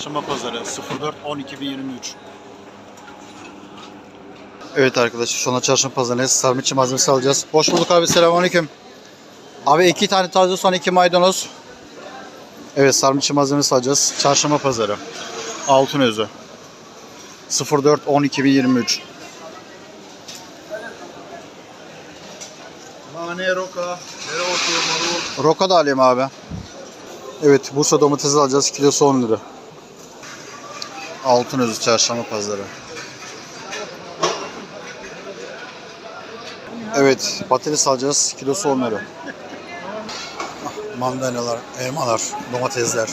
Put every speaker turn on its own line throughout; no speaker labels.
Çarşamba pazarı 04 12 2023.
Evet arkadaşlar şu anda çarşamba pazarındayız. Sarmıçı malzemesi alacağız. Hoş bulduk abi selamünaleyküm. Abi iki tane taze soğan iki maydanoz. Evet sarmıçı malzemesi alacağız. Çarşamba pazarı. Altınözü. 04 12 2023.
Nane, roka, dereotu, marul.
Roka da alayım abi. Evet Bursa domatesi alacağız. Kilosu 10 lira. Altınözü çarşamba pazarı. Evet patates alacağız. Kilosu 10 lira. Mandalinalar, elmalar, domatesler.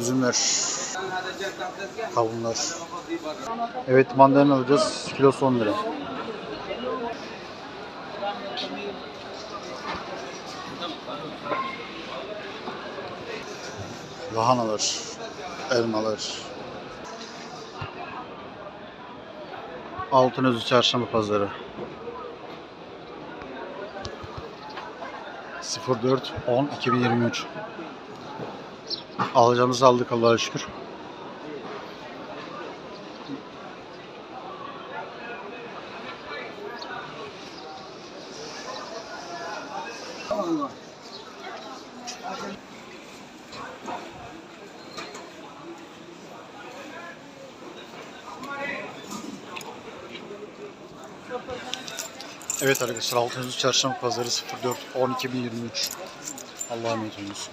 Üzümler. Kavunlar. Evet mandalina alacağız. Kilosu 10 lira. Lahanalar, elmalar. Altınözü Çarşamba Pazarı. 04 10 2023. Alacağımızı aldık Allah'a şükür. Evet arkadaşlar Altınözü Çarşamba Pazarı 04 10 2023. Allah'a emanet olunuz.